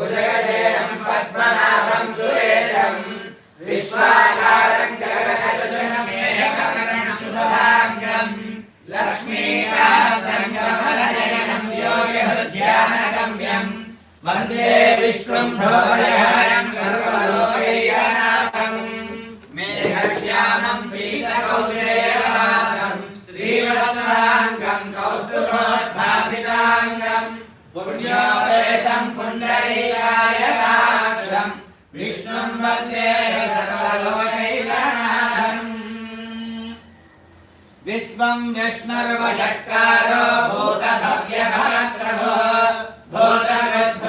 భుజగజేడం పద్మనాభం సురేశం. విశ్వాకారం గగనశశమేకరణం సుభాంగం లక్ష్మీకాంతం కమలనయనం వందే విష్ణుం భవ विश्वं विष्णुर्वषट्कारो भूतभव्यभरप्रभो भूतकृद्भूतभृद्भाव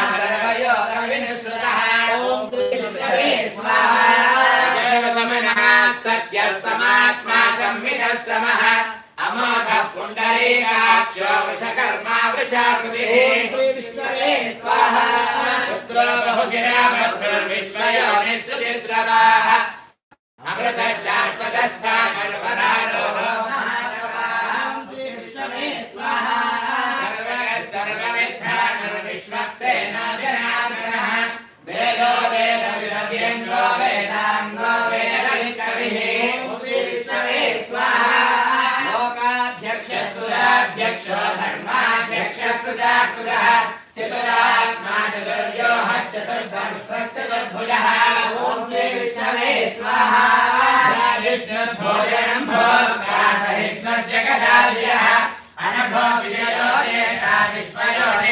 संविदः समः अमोघः पुण्डरीकाक्षो वृषकर्मा वृषाकृतिः श्रीविष्णवे स्वाहा पुत्रो अमृतः शाश्वतस्थानर्वरारोह कृताकृतः चतुरात्मा चतुर्व्योः चतुर्धनुष्टश्चतुर्भुजः ॐ श्री विष्णवे स्वाहा विष्णुर्भोजनं भोक्ता सहिष्णुर्जगदादिरः अनभो विजयो रेता विश्वयो रे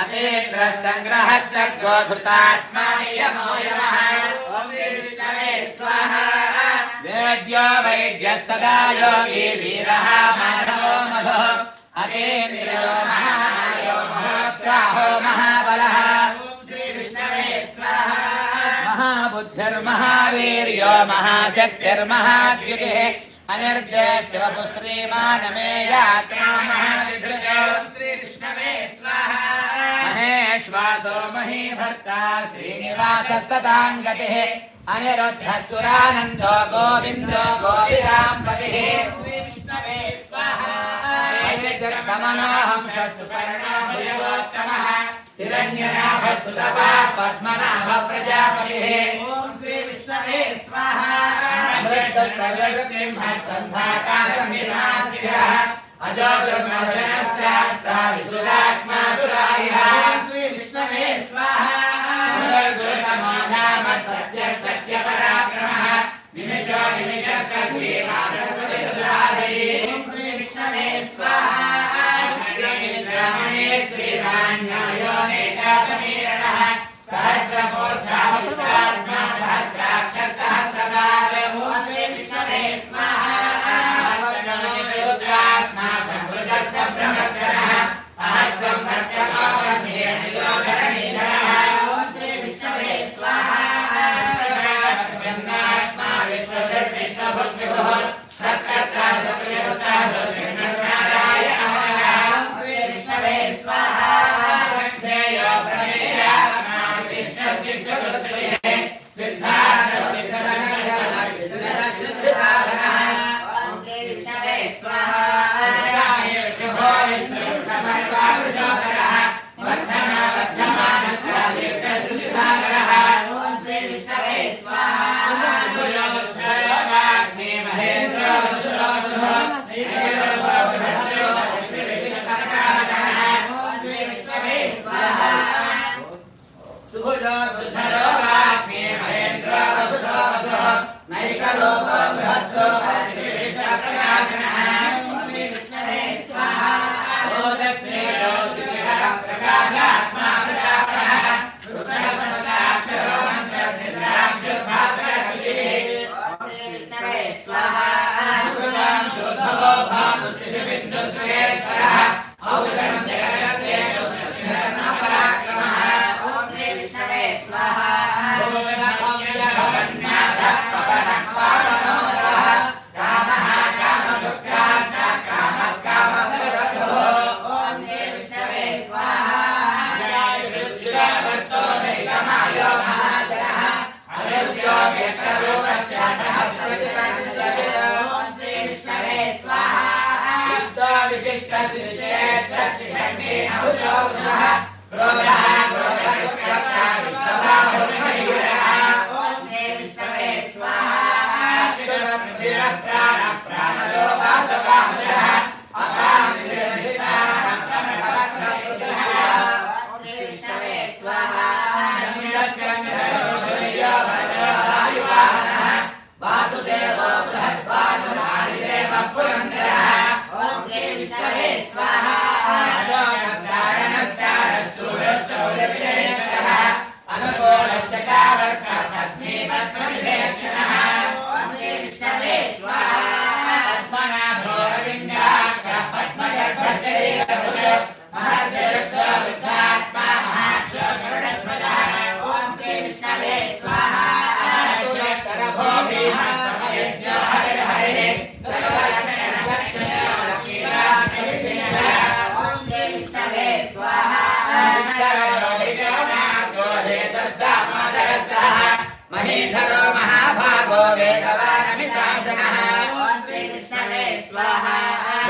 अतीन्द्रः सङ्ग्रहस्य गोधृतात्मा नियमो यमः वेद्यो वैद्यः सदा योगी वीरः माधवो मधुः। अतीन्द्रो महामायो महोत्साहो महाबलः। महाबुद्धिर्महावीर्यो महाशक्तिर्महाद्युतिः। यात्रा महाविधृत। श्रीविष्णवे स्वाहा। महेश्वासो महीभर्ता श्रीनिवासः सताङ्गतिः अनिरुद्धसुरानन्दो गोविन्दो गोविदाम्बविः। श्रीविष्णवे स्वाहामनोहंसुपर्णाभयोत्तमः हिरण्यनाभसुतपा पद्मनाभ प्रजापतिः ॐ श्रीविष्णवे स्वाहा। सन्धाकाशमिराशिरः अजोगुर्मधुरस्यास्ता विशुदात्मा सुरारिः श्रीविष्णवे स्वाहा।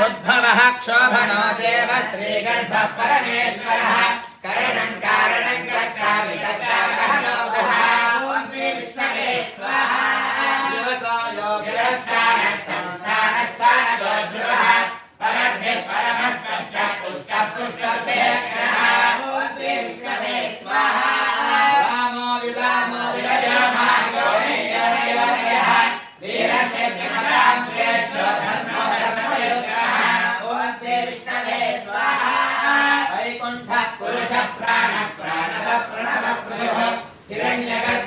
क्षोद्भवः क्षोभणो देव श्रीगर्भः परमेश्वरः करणं कारणं कर्ता विकर्ता कः लोकः ॐ श्रीविष्णवे स्वाहा दिवसायो गिरस्थानः संस्थानस्थानतो ध्रुवः परब्धिः परमस्पष्ट पुष्ट पुष्टभिरक्षणः ॐ श्रीविष्णवे स्वाहा रामो विरामो विरजो मार्गो मे योनयोनयः वीरस्य किमरां श्रेष्ठो धर्म प्राण प्रणव प्रणव प्रणव हिरण्यगर्भ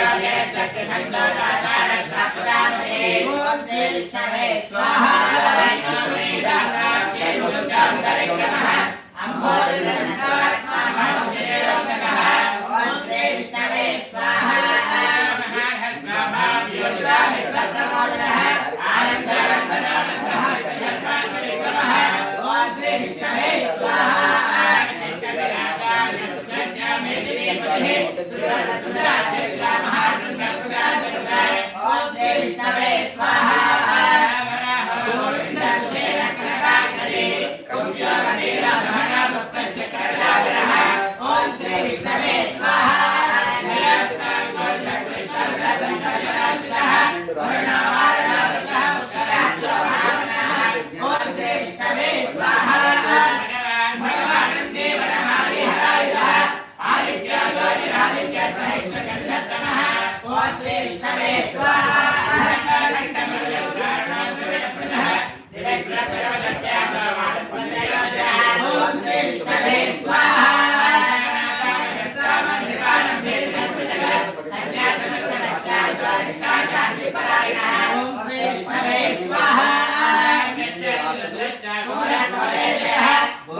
योगे शक्ति संतोष सार शास्त्रामृते ओम श्री विष्णवे स्वाहा साक्षी मुसुंदरं करे नमः अम्भोदनं स्वात्मा मनोहरे नमः ओम श्री विष्णवे स्वाहा आनंदानंदनानन्दः ओम श्री विष्णवे स्वाहा महे दुर्गा सुधा अध्यक्षा महासंकल्पकार दुर्गा ओम श्री विष्णवे स्वाहा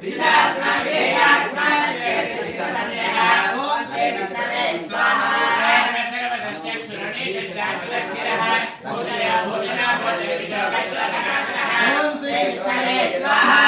Om Sri Sare Swaha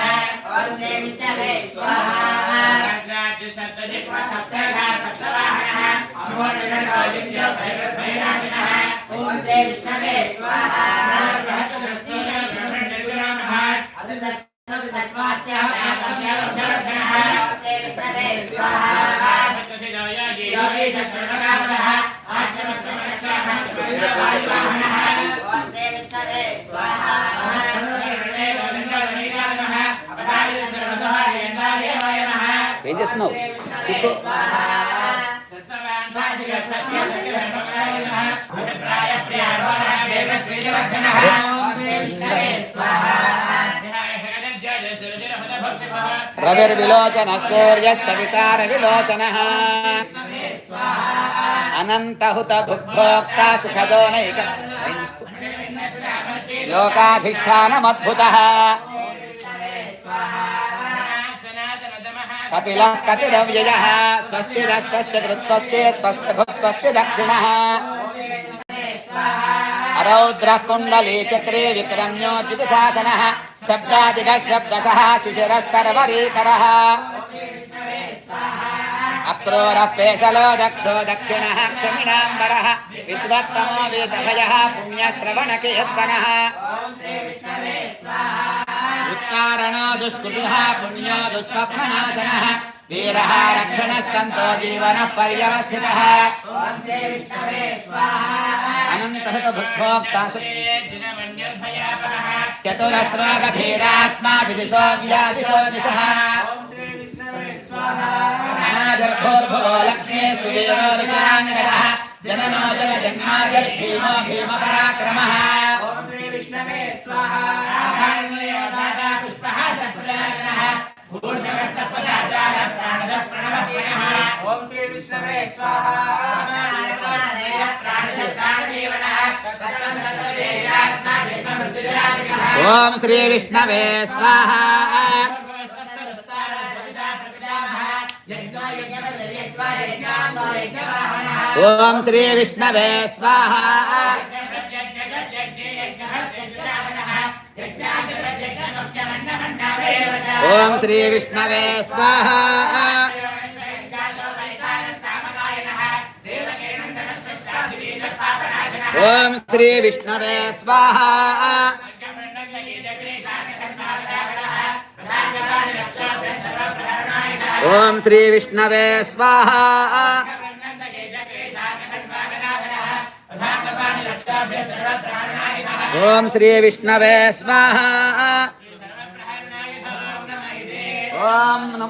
वन्दे विष्णवे स्वाहा राजराज सप्तदिक्व सप्तधा सप्तवाहनः अमोदनगौजिन्द्यो भैरवभैराजनः ॐ श्री विष्णवे स्वाहा स्वाहा योगेश सर्वकामदः just now. इसको रविर्विलोचन सूर्य सवितार विलोचन अनंत हुत भुक्भोक्ता सुखदो नैक लोकाधिष्ठानमद्भुतः। कपिल कपिलव्यय, स्वस्ति स्वस्थ स्वस्थ स्वस्थ भुक् स्वस्थ दक्षिण। रौद्र कुंडली चक्रे विक्रम्यो दिशासन शब्दादिग शब्द शिशिर सर्वरीकरः अक्रोर पेशलो दक्षो दक्षिणः, क्षमिणाम्बरः, विद्वत्तमो पुण्यश्रवण कीर्तन उत्तारणो दुष्कृतः, पुण्यो दुष्स्वप्ननाशनः। वीरः रक्षणस्तन्तो जीवनः पर्यवस्थितः। अनन्तहृतभुक्तोक्तासुर्भयापः चतुरस्रो विदिशो व्यादिशो दिशः। अनादर्भोर्भवो लक्ष्मी सुवीरो जननो भीमपराक्रमः। రక్షణः సంతో జీవనः పర్యవస్థితः అనంతహిత భుక్భోక్తా చతురస్రోగభీరాత్మా విదిశో వ్యాధిశో దిశः అనాగర్భోర్భవో లక్ష్మీ సువీరోరుచిరాంగదः జననో జన జన్మాజర్భీమో భీమపరాక్రమः ఓం శ్రీ విష్ణవే స్వాహ ఓం శ్రీ విష్ణవే స్వాహ. ఓం శ్రీ విష్ణవే స్వాహ. ఓం శ్రీ విష్ణవే స్వాహ. ఓం శ్రీ విష్ణవే స్వాహ. ఓం శ్రీ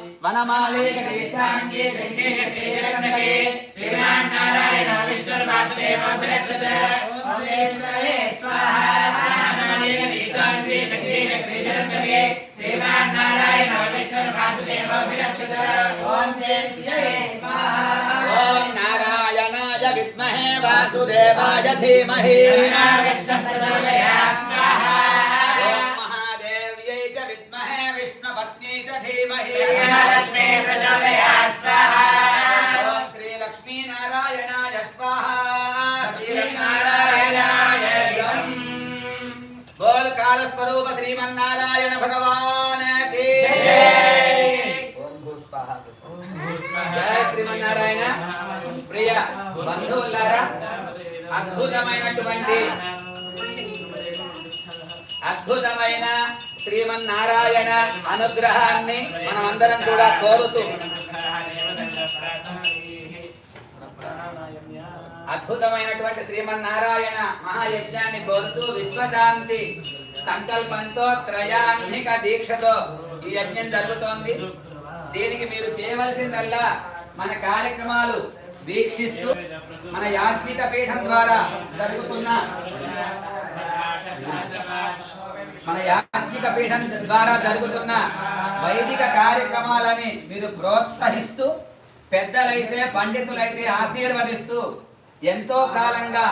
విష్ణవే స్వాహ ఓం శ్రీ విష్ణవే స్వాహ ఓం నం- వనమాలే గణేశాంగే గంగే శ్రీరంగే శ్రీమన్నారాయణ ఓం నారాయణాయ విద్మహే వాసుదేవాయ ధీమహి ఓం కాలస్వరూప శ్రీమన్నారాయణ భగవాన్ జయ శ్రీమన్నారాయణ ప్రియ బంధువులారా అద్భుతమైనటువంటి అద్భుతమైన శ్రీమన్నారాయణ అనుగ్రహాన్ని మనమందరం కూడా కోరుతూ అద్భుతమైనటువంటి శ్రీమన్నారాయణ మహాయజ్ఞాన్ని కోరుతూ విశ్వశాంతి సంకల్పంతో త్రయాన్నిక దీక్షతో ఈ యజ్ఞం జరుగుతోంది. దీనికి మీరు చేయవలసిందల్లా మన కార్యక్రమాలు వీక్షిస్తూ మన యాజ్ఞిక పీఠం ద్వారా జరుగుతున్న మన యాంత్రిక పీఠం ద్వారా జరుగుతున్న వైదిక కార్యక్రమాలని మీరు ప్రోత్సహిస్తూ పెద్దలైతే పండితులైతే ఆశీర్వదిస్తూ ఎంతో కాలంగా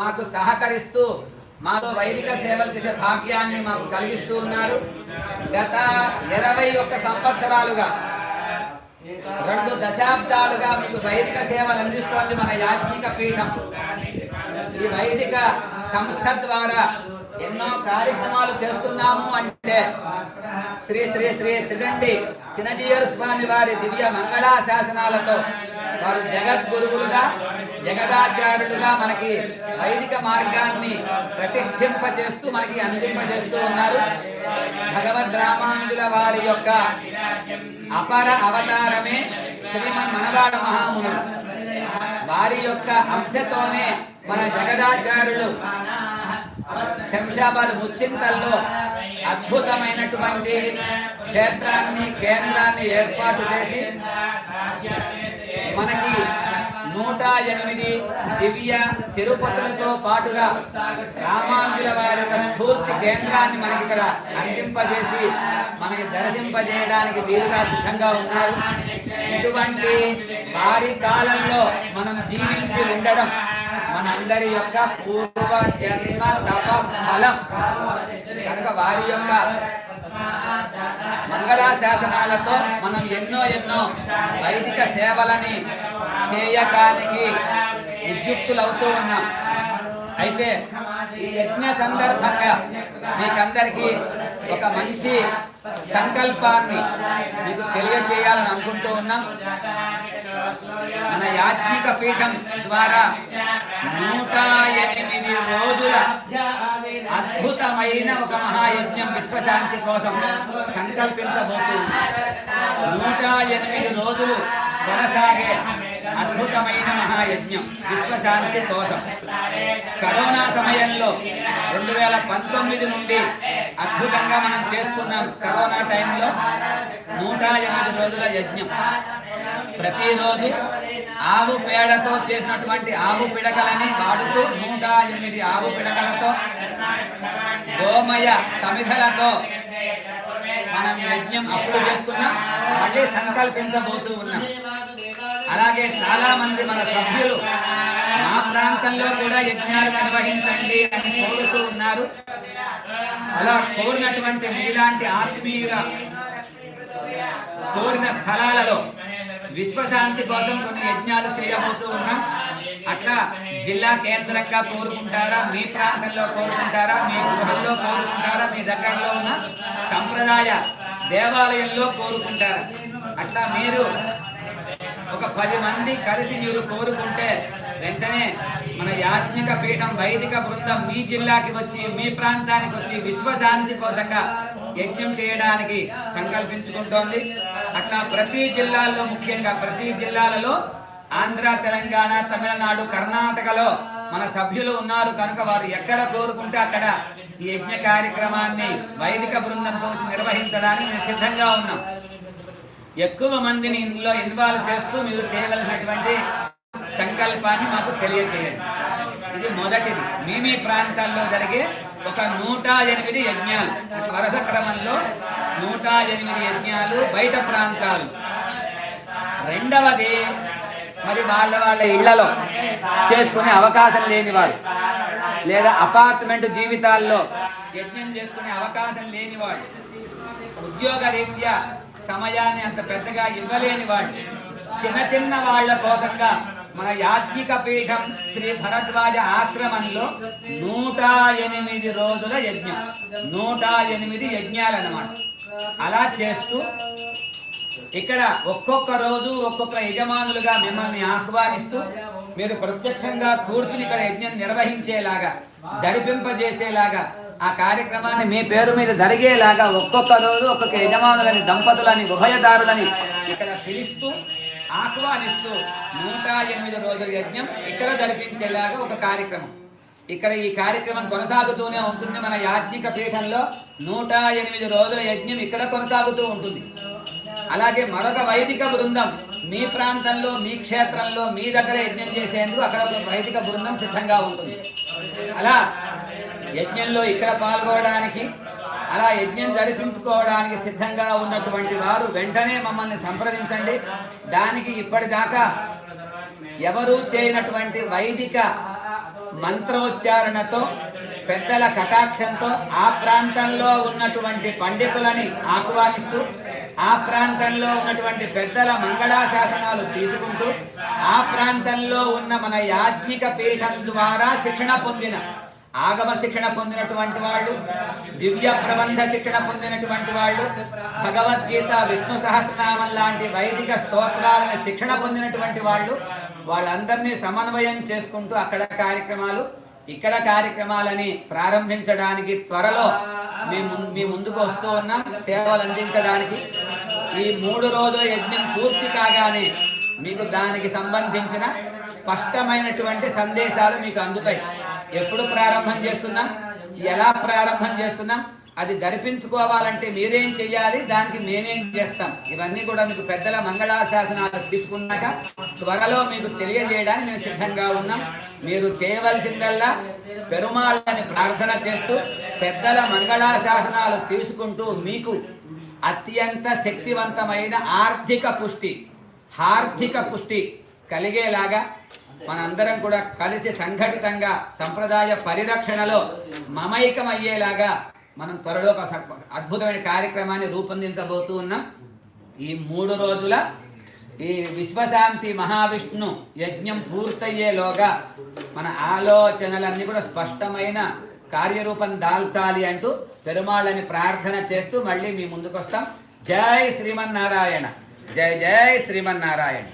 మాకు సహకరిస్తూ మాతో వైదిక సేవలు చేసే భాగ్యాన్ని మాకు కలిగిస్తూ ఉన్నారు. గత ఇరవై ఒక్క సంవత్సరాలుగా రెండు దశాబ్దాలుగా మీకు వైదిక సేవలు అందిస్తోంది మన యాజ్ఞిక పీఠం. ఈ వైదిక సంస్థ ద్వారా ఎన్నో కార్యక్రమాలు చేస్తున్నాము అంటే శ్రీ శ్రీ శ్రీ త్రిదండి చిన్నజీయరు స్వామి వారి దివ్య మంగళా శాసనాలతో వారు జగద్గురువులుగా జగదాచార్యులుగా మనకి వైదిక మార్గాన్ని ప్రతిష్ఠింపజేస్తూ మనకి అందింపజేస్తూ ఉన్నారు. భగవద్ రామానుజుల వారి యొక్క అపర అవతారమే శ్రీమన్ మనవాడ మహామునుడు వారి యొక్క అంశతోనే మన జగదాచార్యులు శంషాబాద్ ముచ్చింతల్లో అద్భుతమైనటువంటి క్షేత్రాన్ని కేంద్రాన్ని ఏర్పాటు చేసి మనకి నూట ఎనిమిది దివ్య తిరుపతులతో పాటుగా రామానుజుల వారి యొక్క స్ఫూర్తి కేంద్రాన్ని మనకి ఇక్కడ అందింపజేసి మనకి దర్శింపజేయడానికి వీలుగా సిద్ధంగా ఉన్నారు. ఇటువంటి భారీ కాలంలో మనం జీవించి ఉండడం మనందరి యొక్క పూర్వ జన్మ తప ఫలం కనుక వారి యొక్క మంగళాశాసనాలతో మనం ఎన్నో ఎన్నో వైదిక సేవలని చేయటానికి ఉద్యుక్తులవుతూ ఉన్నాం. అయితే ఈ యజ్ఞ సందర్భంగా మీకందరికీ ఒక మంచి సంకల్పాన్ని మీకు తెలియజేయాలని అనుకుంటూ ఉన్నాం. మన యాజ్ఞిక పీఠం ద్వారా నూట ఎనిమిది రోజుల అద్భుతమైన ఒక మహాయజ్ఞం విశ్వశాంతి కోసం సంకల్పించబోతుంది నూట ఎనిమిది రోజులు కొనసాగే అద్భుతమైన మహాయజ్ఞం. విశ్వశాంతి కోసం కరోనా సమయంలో రెండు వేల పంతొమ్మిది నుండి అద్భుతంగా మనం చేసుకున్నాం కరోనా టైంలో నూట ఎనిమిది రోజుల యజ్ఞం. ప్రతిరోజు ఆవు పేడతో చేసినటువంటి ఆవు పిడకలని వాడుతూ నూట ఎనిమిది ఆవు పిడకలతో గోమయ సమిధలతో మనం యజ్ఞం అప్పుడు చేసుకున్నాం. మళ్ళీ సంకల్పించబోతూ ఉన్నాం. అలాగే చాలా మంది మన సభ్యులు మా ప్రాంతంలో కూడా యజ్ఞాలు నిర్వహించండి అని కోరుతూ ఉన్నారు. అలా కోరినటువంటి మీలాంటి ఆత్మీయుల కోరిన స్థలాలలో విశ్వశాంతి కోసం కొన్ని యజ్ఞాలు చేయబోతూ ఉన్నాం. అట్లా జిల్లా కేంద్రంగా కోరుకుంటారా? మీ ప్రాంతంలో కోరుకుంటారా? మీ గృహంలో కోరుకుంటారా? మీ దగ్గరలో ఉన్న సంప్రదాయ దేవాలయంలో కోరుకుంటారా? అట్లా మీరు ఒక పది మంది కలిసి మీరు కోరుకుంటే వెంటనే మన యాజ్ఞిక పీఠం వైదిక బృందం మీ జిల్లాకి వచ్చి మీ ప్రాంతానికి వచ్చి విశ్వశాంతి కోసంగా యజ్ఞం చేయడానికి సంకల్పించుకుంటోంది. అట్లా ప్రతి జిల్లాల్లో ముఖ్యంగా ప్రతి జిల్లాలలో ఆంధ్ర తెలంగాణ తమిళనాడు కర్ణాటకలో మన సభ్యులు ఉన్నారు. కనుక వారు ఎక్కడ కోరుకుంటే అక్కడ ఈ యజ్ఞ కార్యక్రమాన్ని వైదిక బృందంతో నిర్వహించడానికి మేము సిద్ధంగా ఉన్నాం. ఎక్కువ మందిని ఇందులో ఇన్వాల్వ్ చేస్తూ మీరు చేయవలసినటువంటి సంకల్పాన్ని మాకు తెలియజేయండి. ఇది మొదటిది. మీ మీ ప్రాంతాల్లో జరిగే ఒక నూట ఎనిమిది యజ్ఞాలు వరస క్రమంలో నూట ఎనిమిది యజ్ఞాలు బయట ప్రాంతాలు. రెండవది మరి వాళ్ళ వాళ్ళ ఇళ్ళలో చేసుకునే అవకాశం లేని వారు. లేదా అపార్ట్మెంట్ జీవితాల్లో యజ్ఞం చేసుకునే అవకాశం లేని వాడు ఉద్యోగ రీత్యా సమయాన్ని అంత పెద్దగా ఇవ్వలేని వాడు చిన్న చిన్న వాళ్ళ కోసంగా మన యాజ్ఞిక పీఠం శ్రీ భరద్వాజ ఆశ్రమంలో నూట ఎనిమిది రోజుల యజ్ఞం. నూట ఎనిమిది యజ్ఞాలన్నమాట. అలా చేస్తూ ఇక్కడ ఒక్కొక్క రోజు ఒక్కొక్క యజమానులుగా మిమ్మల్ని ఆహ్వానిస్తూ మీరు ప్రత్యక్షంగా కూర్చుని ఇక్కడ యజ్ఞం నిర్వహించేలాగా జరిపింపజేసేలాగా ఆ కార్యక్రమాన్ని మీ పేరు మీద జరిగేలాగా ఒక్కొక్క రోజు ఒక్కొక్క యజమానులని దంపతులని ఉభయదారులని ఇక్కడ పిలుస్తూ ఆహ్వానిస్తూ నూట ఎనిమిది రోజుల యజ్ఞం ఇక్కడ జరిపించేలాగా ఒక కార్యక్రమం. ఇక్కడ ఈ కార్యక్రమం కొనసాగుతూనే ఉంటుంది మన యాజ్ఞిక పీఠంలో. నూట ఎనిమిది రోజుల యజ్ఞం ఇక్కడ కొనసాగుతూ ఉంటుంది. అలాగే మరొక వైదిక బృందం మీ ప్రాంతంలో మీ క్షేత్రంలో మీ దగ్గర యజ్ఞం చేసేందుకు అక్కడ వైదిక బృందం సిద్ధంగా ఉంటుంది. అలా యజ్ఞంలో ఇక్కడ పాల్గొనడానికి అలా యజ్ఞం జరిపించుకోవడానికి సిద్ధంగా ఉన్నటువంటి వారు వెంటనే మమ్మల్ని సంప్రదించండి. దానికి ఇప్పటిదాకా ఎవరూ చేయనటువంటి వైదిక మంత్రోచ్చారణతో పెద్దల కటాక్షంతో ఆ ప్రాంతంలో ఉన్నటువంటి పండితులని ఆహ్వానిస్తూ ఆ ప్రాంతంలో ఉన్నటువంటి పెద్దల మంగళాశాసనాలు తీసుకుంటూ ఆ ప్రాంతంలో ఉన్న మన యాజ్ఞిక పీఠం ద్వారా శిక్షణ పొందిన ఆగమ శిక్షణ పొందినటువంటి వాళ్ళు దివ్య ప్రబంధ శిక్షణ పొందినటువంటి వాళ్ళు భగవద్గీత విష్ణు సహస్రనామం లాంటి వైదిక స్తోత్రాలను శిక్షణ పొందినటువంటి వాళ్ళు వాళ్ళందరినీ సమన్వయం చేసుకుంటూ అక్కడ కార్యక్రమాలు ఇక్కడ కార్యక్రమాలని ప్రారంభించడానికి త్వరలో మేము మీ ముందుకు వస్తూ ఉన్నాం సేవలు అందించడానికి. ఈ మూడు రోజుల యజ్ఞం పూర్తి కాగానే మీకు దానికి సంబంధించిన స్పష్టమైనటువంటి సందేశాలు మీకు అందుతాయి. ఎప్పుడు ప్రారంభం చేస్తున్నాం ఎలా ప్రారంభం చేస్తున్నాం అది ధరిపించుకోవాలంటే మీరేం చెయ్యాలి దానికి మేమేం చేస్తాం. ఇవన్నీ కూడా మీకు పెద్దల మంగళాశాసనాలు తీసుకున్నాక త్వరలో మీకు తెలియజేయడానికి మేము సిద్ధంగా ఉన్నాం. మీరు చేయవలసిందల్లా పెరుమాళ్ళని ప్రార్థన చేస్తూ పెద్దల మంగళాశాసనాలు తీసుకుంటూ మీకు అత్యంత శక్తివంతమైన ఆర్థిక పుష్టి ఆర్థిక పుష్టి కలిగేలాగా మనందరం కూడా కలిసి సంఘటితంగా సంప్రదాయ పరిరక్షణలో మమైకం అయ్యేలాగా మనం త్వరలో ఒక అద్భుతమైన కార్యక్రమాన్ని రూపొందించబోతూ ఉన్నాం. ఈ మూడు రోజుల ఈ విశ్వశాంతి మహావిష్ణు యజ్ఞం పూర్తయ్యేలోగా మన ఆలోచనలన్నీ కూడా స్పష్టమైన కార్యరూపం దాల్చాలి అంటూ పెరుమాళ్ళని ప్రార్థన చేస్తూ మళ్ళీ మీ ముందుకు వస్తాం జై శ్రీమన్నారాయణ. జై జై శ్రీమన్నారాయణ.